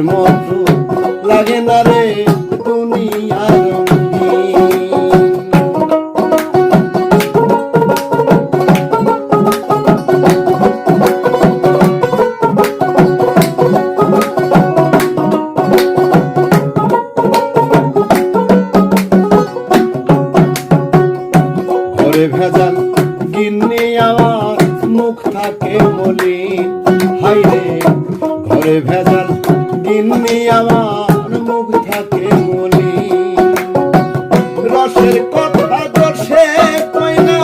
আগের মতো গিন্নি আমার মুখ থাকে মলিন রসের কথা না,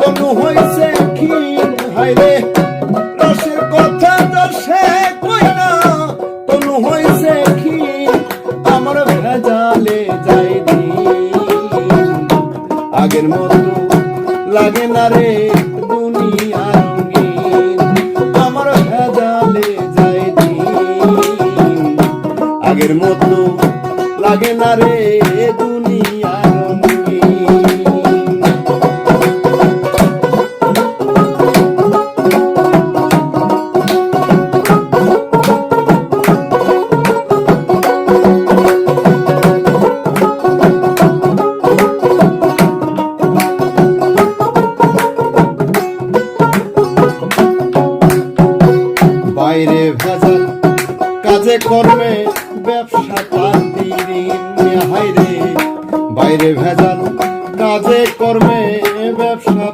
তনু হইছে ক্ষীণ হাই রে। রসের কথা দর্শে কই না, তনু হইছে আমার ভেজালে যাই আগের মতো লাগে না রে আগের মতো লাগে না রে বাইরে কাজে কর্মে বাইরে ভেজাল কাজে কর্মে ব্যবসা